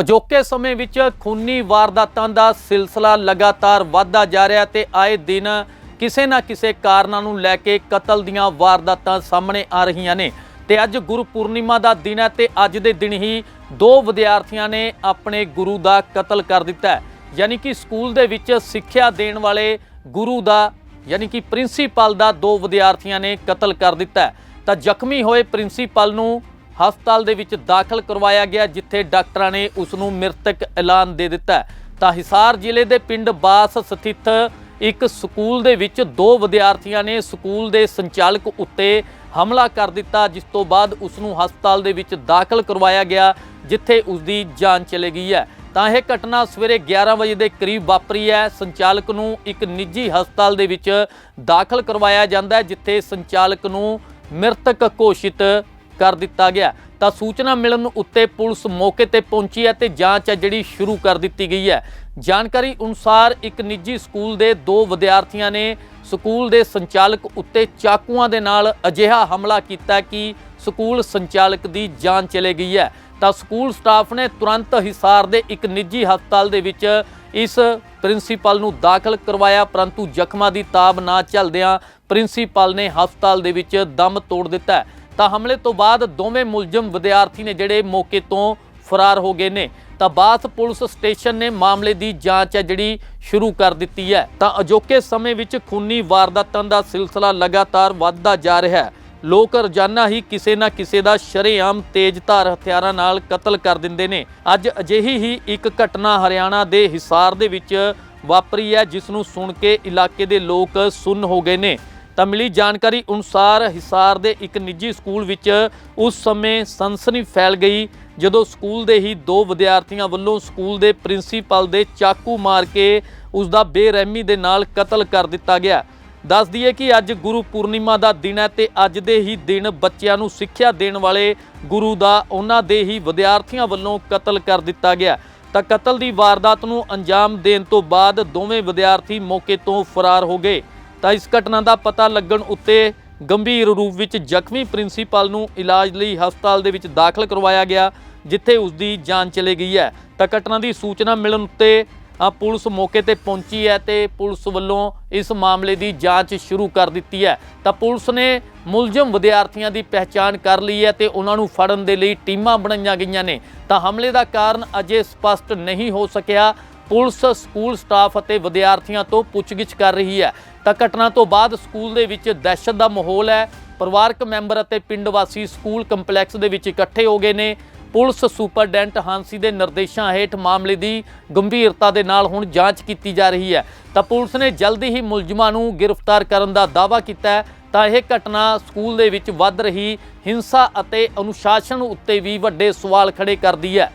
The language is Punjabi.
ਅਜੋਕੇ ਸਮੇਂ ਵਿੱਚ ਖੂਨੀ ਵਾਰਦਾਤਾਂ ਦਾ ਸਿਲਸਿਲਾ ਲਗਾਤਾਰ ਵਧਦਾ ਜਾ ਰਿਹਾ ਤੇ ਆਏ ਦਿਨ ਕਿਸੇ ਨਾ ਕਿਸੇ ਕਾਰਨਾਂ ਨੂੰ ਲੈ ਕੇ ਕਤਲ ਦੀਆਂ ਵਾਰਦਾਤਾਂ ਸਾਹਮਣੇ ਆ ਰਹੀਆਂ ਨੇ। ਤੇ ਅੱਜ ਗੁਰੂ ਪੂਰਨਿਮਾ ਦਾ ਦਿਨ ਹੈ ਤੇ ਅੱਜ ਦੇ ਦਿਨ ਹੀ ਦੋ ਵਿਦਿਆਰਥੀਆਂ ਨੇ ਆਪਣੇ ਗੁਰੂ ਦਾ ਕਤਲ ਕਰ ਦਿੱਤਾ ਹੈ। ਯਾਨੀ ਕਿ ਸਕੂਲ ਦੇ ਵਿੱਚ ਸਿੱਖਿਆ ਦੇਣ ਵਾਲੇ ਗੁਰੂ ਦਾ, ਯਾਨੀ ਕਿ ਪ੍ਰਿੰਸੀਪਲ ਦਾ ਦੋ ਵਿਦਿਆਰਥੀਆਂ ਨੇ ਕਤਲ ਕਰ ਦਿੱਤਾ ਤਾਂ ਜ਼ਖਮੀ ਹੋਏ ਪ੍ਰਿੰਸੀਪਲ ਨੂੰ ਹਸਪਤਾਲ ਦੇ ਵਿੱਚ ਦਾਖਲ ਕਰਵਾਇਆ ਗਿਆ, ਜਿੱਥੇ ਡਾਕਟਰਾਂ ਨੇ ਉਸ ਨੂੰ ਮ੍ਰਿਤਕ ਐਲਾਨ ਦੇ ਦਿੱਤਾ ਤਾਂ ਹਿਸਾਰ ਜ਼ਿਲ੍ਹੇ ਦੇ ਪਿੰਡ ਬਾਸ ਸਥਿਤ ਇੱਕ ਸਕੂਲ ਦੇ ਵਿੱਚ ਦੋ ਵਿਦਿਆਰਥੀਆਂ ਨੇ ਸਕੂਲ ਦੇ ਸੰਚਾਲਕ ਉੱਤੇ ਹਮਲਾ ਕਰ ਦਿੱਤਾ, ਜਿਸ ਤੋਂ ਬਾਅਦ ਉਸ ਨੂੰ ਹਸਪਤਾਲ ਦੇ ਵਿੱਚ ਦਾਖਲ ਕਰਵਾਇਆ ਗਿਆ, ਜਿੱਥੇ ਉਸ ਦੀ ਜਾਨ ਚਲੇ ਗਈ ਹੈ। ਤਾਂ ਇਹ ਘਟਨਾ ਸਵੇਰੇ 11 ਵਜੇ ਦੇ ਕਰੀਬ ਵਾਪਰੀ ਹੈ। ਸੰਚਾਲਕ ਨੂੰ ਇੱਕ ਨਿੱਜੀ ਹਸਪਤਾਲ ਦੇ ਵਿੱਚ ਦਾਖਲ ਕਰਵਾਇਆ ਜਾਂਦਾ ਹੈ, ਜਿੱਥੇ ਸੰਚਾਲਕ ਨੂੰ ਮ੍ਰਿਤਕ ਘੋਸ਼ਿਤ ਕਰ ਦਿੱਤਾ ਗਿਆ। ਤਾਂ ਸੂਚਨਾ ਮਿਲਣ ਉੱਤੇ ਪੁਲਿਸ ਮੌਕੇ ਤੇ ਪਹੁੰਚੀ ਹੈ ਤੇ ਜਾਂਚ ਹੈ ਜਿਹੜੀ ਸ਼ੁਰੂ ਕਰ ਦਿੱਤੀ ਗਈ ਹੈ। ਜਾਣਕਾਰੀ ਅਨੁਸਾਰ ਇੱਕ ਨਿੱਜੀ ਸਕੂਲ ਦੇ ਦੋ ਵਿਦਿਆਰਥੀਆਂ ਨੇ ਸਕੂਲ ਦੇ ਸੰਚਾਲਕ ਉੱਤੇ ਚਾਕੂਆਂ ਦੇ ਨਾਲ ਅਜਿਹਾ ਹਮਲਾ ਕੀਤਾ ਕਿ ਸਕੂਲ ਸੰਚਾਲਕ ਦੀ ਜਾਨ ਚਲੇ ਗਈ ਹੈ। ਤਾਂ ਸਕੂਲ ਸਟਾਫ ਨੇ ਤੁਰੰਤ ਹਿਸਾਰ ਦੇ ਇੱਕ ਨਿੱਜੀ ਹਸਪਤਾਲ ਦੇ ਵਿੱਚ ਇਸ ਪ੍ਰਿੰਸੀਪਲ ਨੂੰ ਦਾਖਲ ਕਰਵਾਇਆ, ਪਰੰਤੂ ਜ਼ਖਮਾਂ ਦੀ ਤਾਬ ਨਾ ਚੱਲਦਿਆਂ ਪ੍ਰਿੰਸੀਪਲ ਨੇ ਹਸਪਤਾਲ ਦੇ ਵਿੱਚ ਦਮ ਤੋੜ ਦਿੱਤਾ ਤਾਂ ਹਮਲੇ ਤੋਂ ਬਾਅਦ ਦੋਵੇਂ ਮੁਲਜ਼ਮ ਵਿਦਿਆਰਥੀ ਨੇ ਜਿਹੜੇ ਮੌਕੇ ਤੋਂ ਫਰਾਰ ਹੋ ਗਏ ਨੇ। ਤਾਂ ਬਾਥ ਪੁਲਿਸ ਸਟੇਸ਼ਨ ਨੇ ਮਾਮਲੇ ਦੀ ਜਾਂਚ ਹੈ ਜਿਹੜੀ ਸ਼ੁਰੂ ਕਰ ਦਿੱਤੀ ਹੈ। ਤਾਂ ਅਜੋਕੇ ਸਮੇਂ ਵਿੱਚ ਖੂਨੀ ਵਾਰਦਾਤਾਂ ਦਾ ਸਿਲਸਿਲਾ ਲਗਾਤਾਰ ਵੱਧਦਾ ਜਾ ਰਿਹਾ ਹੈ। ਲੋਕ ਰੋਜ਼ਾਨਾ ਹੀ ਕਿਸੇ ਨਾ ਕਿਸੇ ਦਾ ਸ਼ਰੇਆਮ ਤੇਜ਼ਧਾਰ ਹਥਿਆਰਾਂ ਨਾਲ ਕਤਲ ਕਰ ਦਿੰਦੇ ਨੇ। ਅੱਜ ਅਜਿਹੀ ਹੀ ਇੱਕ ਘਟਨਾ ਹਰਿਆਣਾ ਦੇ ਹਿਸਾਰ ਦੇ ਵਿੱਚ ਵਾਪਰੀ ਹੈ, ਜਿਸ ਨੂੰ ਸੁਣ ਕੇ ਇਲਾਕੇ ਦੇ ਲੋਕ ਸੁੰਨ ਹੋ ਗਏ ਨੇ। ਤਾਂ ਮਿਲੀ ਜਾਣਕਾਰੀ ਅਨੁਸਾਰ ਹਿਸਾਰ ਦੇ ਇੱਕ ਨਿੱਜੀ ਸਕੂਲ ਵਿੱਚ ਉਸ ਸਮੇਂ ਸਨਸਨੀ ਫੈਲ ਗਈ, ਜਦੋਂ ਸਕੂਲ ਦੇ ਹੀ ਦੋ ਵਿਦਿਆਰਥੀਆਂ ਵੱਲੋਂ ਸਕੂਲ ਦੇ ਪ੍ਰਿੰਸੀਪਲ ਦੇ ਚਾਕੂ ਮਾਰ ਕੇ ਉਸ ਦਾ ਬੇਰਹਿਮੀ ਦੇ ਨਾਲ ਕਤਲ ਕਰ ਦਿੱਤਾ ਗਿਆ। ਦੱਸ ਦਈਏ ਕਿ ਅੱਜ ਗੁਰੂ ਪੂਰਨਿਮਾ ਦਾ ਦਿਨ ਹੈ ਤੇ ਅੱਜ ਦੇ ਹੀ ਦਿਨ ਬੱਚਿਆਂ ਨੂੰ ਸਿੱਖਿਆ ਦੇਣ ਵਾਲੇ ਗੁਰੂ ਦਾ ਉਹਨਾਂ ਦੇ ਹੀ ਵਿਦਿਆਰਥੀਆਂ ਵੱਲੋਂ ਕਤਲ ਕਰ ਦਿੱਤਾ ਗਿਆ। ਤਾਂ ਕਤਲ ਦੀ ਵਾਰਦਾਤ ਨੂੰ ਅੰਜਾਮ ਦੇਣ ਤੋਂ ਬਾਅਦ ਦੋਵੇਂ ਵਿਦਿਆਰਥੀ ਮੌਕੇ ਤੋਂ ਫਰਾਰ ਹੋ ਗਏ। ਤਾਂ ਇਸ ਘਟਨਾ ਦਾ ਪਤਾ ਲੱਗਣ ਉੱਤੇ ਗੰਭੀਰ ਰੂਪ ਵਿੱਚ ਜ਼ਖਮੀ ਪ੍ਰਿੰਸੀਪਲ ਨੂੰ ਇਲਾਜ ਲਈ ਹਸਪਤਾਲ ਦੇ ਵਿੱਚ ਦਾਖਲ ਕਰਵਾਇਆ ਗਿਆ, ਜਿੱਥੇ ਉਸ ਦੀ ਜਾਨ ਚਲੀ ਗਈ ਹੈ। ਤਾਂ ਘਟਨਾ ਦੀ ਸੂਚਨਾ ਮਿਲਣ ਉੱਤੇ ਪੁਲਿਸ ਮੌਕੇ ਤੇ ਪਹੁੰਚੀ ਹੈ ਤੇ ਪੁਲਿਸ ਵੱਲੋਂ ਇਸ ਮਾਮਲੇ ਦੀ ਜਾਂਚ ਸ਼ੁਰੂ ਕਰ ਦਿੱਤੀ ਹੈ। ਤਾਂ ਪੁਲਿਸ ਨੇ ਮੁਲਜ਼ਮ ਵਿਦਿਆਰਥੀਆਂ ਦੀ ਪਹਿਚਾਣ ਕਰ ਲਈ ਹੈ ਤੇ ਉਹਨਾਂ ਨੂੰ ਫੜਨ ਦੇ ਲਈ ਟੀਮਾਂ ਬਣਾਈਆਂ ਗਈਆਂ ਨੇ। ਤਾਂ ਹਮਲੇ ਦਾ ਕਾਰਨ ਅਜੇ ਸਪਸ਼ਟ ਨਹੀਂ ਹੋ ਸਕਿਆ। ਪੁਲਿਸ, ਸਕੂਲ ਸਟਾਫ ਅਤੇ ਵਿਦਿਆਰਥੀਆਂ ਤੋਂ ਪੁੱਛਗਿੱਛ ਕਰ ਰਹੀ ਹੈ। ਤਾਂ ਘਟਨਾ ਤੋਂ ਬਾਅਦ ਸਕੂਲ ਦੇ ਵਿੱਚ ਦਹਿਸ਼ਤ ਦਾ ਮਾਹੌਲ ਹੈ। ਪਰਿਵਾਰਕ ਮੈਂਬਰ ਅਤੇ ਪਿੰਡ ਵਾਸੀ ਸਕੂਲ ਕੰਪਲੈਕਸ ਦੇ ਵਿੱਚ ਇਕੱਠੇ ਹੋ ਗਏ ਨੇ। ਪੁਲਿਸ ਸੁਪਰਡੈਂਟ ਹਾਂਸੀ ਦੇ ਨਿਰਦੇਸ਼ਾਂ ਹੇਠ ਮਾਮਲੇ ਦੀ ਗੰਭੀਰਤਾ ਦੇ ਨਾਲ ਹੁਣ ਜਾਂਚ ਕੀਤੀ ਜਾ ਰਹੀ ਹੈ। ਤਾਂ ਪੁਲਿਸ ਨੇ ਜਲਦੀ ਹੀ ਮੁਲਜ਼ਮਾਂ ਨੂੰ ਗ੍ਰਿਫਤਾਰ ਕਰਨ ਦਾ ਦਾਅਵਾ ਕੀਤਾ ਹੈ। ਤਾਂ ਇਹ ਘਟਨਾ ਸਕੂਲ ਦੇ ਵਿੱਚ ਵੱਧ ਰਹੀ ਹਿੰਸਾ ਅਤੇ ਅਨੁਸ਼ਾਸਨ ਉੱਤੇ ਵੀ ਵੱਡੇ ਸਵਾਲ ਖੜੇ ਕਰਦੀ ਹੈ।